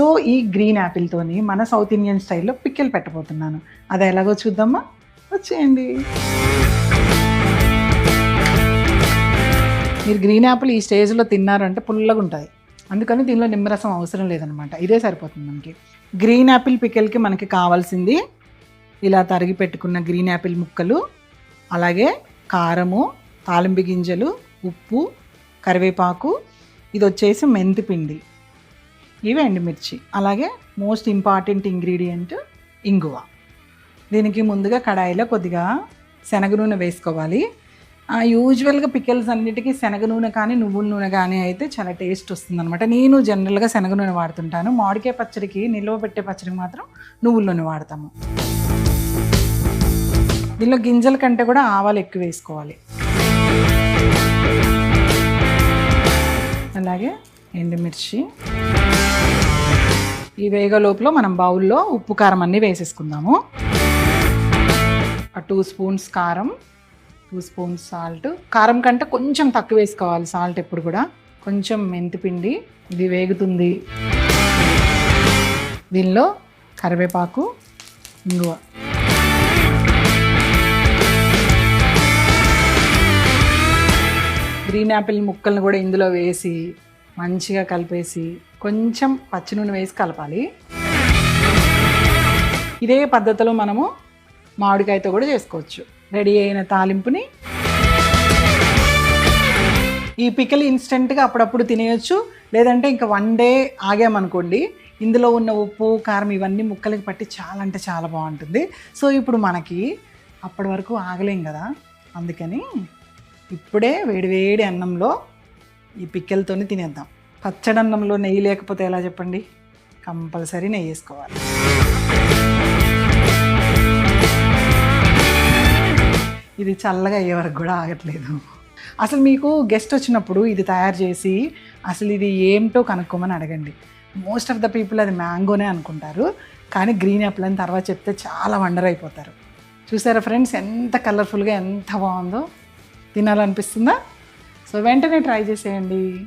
So ఈ green యాపిల్తోని మన సౌత్ ఇండియన్ స్టైల్లో పిక్కెల్ పెట్టబోతున్నాను. అది ఎలాగో చూద్దామా వచ్చేయండి. మీరు గ్రీన్ యాపిల్ ఈ స్టేజ్లో తిన్నారంటే పుల్లగా ఉంటుంది అందుకని దీనిలో నిమ్మరసం అవసరం లేదనమాట. ఇదే సరిపోతుంది మనకి. గ్రీన్ యాపిల్ పికెల్కి మనకి కావాల్సింది ఇలా తరిగి పెట్టుకున్న గ్రీన్ యాపిల్ ముక్కలు అలాగే కారము తాలింపు గింజలు ఉప్పు కరివేపాకు. ఇది వచ్చేసి మెంతి పిండి ఇవి ఎండుమిర్చి అలాగే మోస్ట్ ఇంపార్టెంట్ ఇంగ్రీడియంట్ ఇంగువ. దీనికి ముందుగా కడాయిలో కొద్దిగా శనగ నూనె వేసుకోవాలి. యూజువల్గా పికిల్స్ అన్నిటికీ శనగ నూనె కానీ నువ్వుల నూనె కానీ అయితే చాలా టేస్ట్ వస్తుంది అనమాట నేను జనరల్గా శనగ నూనె వాడుతుంటాను. మామిడికాయ పచ్చడికి నిల్వ పెట్టే పచ్చడికి మాత్రం నువ్వుల నూనె వాడతాము. దీనిలో గింజల కంటే కూడా ఆవాలు ఎక్కువ వేసుకోవాలి. అలాగే ఎండుమిర్చి ఈ వేగ లోపల మనం బౌల్లో ఉప్పు కారం అన్నీ వేసేసుకుందాము. టూ స్పూన్స్ కారం టూ స్పూన్స్ సాల్ట్. కారం కంటే కొంచెం తక్కువ వేసుకోవాలి సాల్ట్ ఎప్పుడు కూడా. కొంచెం మెంతిపిండి ఇది వేగుతుంది. దీనిలో కరివేపాకు ఇంగువ. గ్రీన్ యాపిల్ ముక్కల్ని కూడా ఇందులో వేసి మంచిగా కలిపేసి కొంచెం పచ్చి నూనె వేసి కలపాలి. ఇదే పద్ధతిలో మనము మామిడికాయతో కూడా చేసుకోవచ్చు. రెడీ అయిన తాలింపుని. ఈ పిక్కలు ఇన్స్టెంట్గా అప్పుడప్పుడు తినేయచ్చు. లేదంటే ఇంకా వన్ డే ఆగామనుకోండి ఇందులో ఉన్న ఉప్పు కారం ఇవన్నీ ముక్కలకి పట్టి చాలా అంటే చాలా బాగుంటుంది. సో ఇప్పుడు మనకి అప్పటి వరకు ఆగలేం కదా? అందుకని ఇప్పుడే వేడివేడి అన్నంలో ఈ పిక్కలతోని తినేద్దాం. పచ్చడన్నంలో నెయ్యి లేకపోతే ఎలా చెప్పండి? కంపల్సరీ నెయ్యి వేసుకోవాలి. ఇది చల్లగా అయ్యే వరకు కూడా ఆగట్లేదు. అసలు మీకు గెస్ట్ వచ్చినప్పుడు ఇది తయారు చేసి అసలు ఇది ఏమిటో కనుక్కోమని అడగండి. మోస్ట్ ఆఫ్ ద పీపుల్ అది మ్యాంగోనే అనుకుంటారు. కానీ గ్రీన్ యాపిల్ అని తర్వాత చెప్తే చాలా వండర్ అయిపోతారు. చూసారా ఫ్రెండ్స్ ఎంత కలర్ఫుల్గా ఎంత బాగుందో. తినాలనిపిస్తుందా? సో వెంటనే ట్రై చేసేయండి.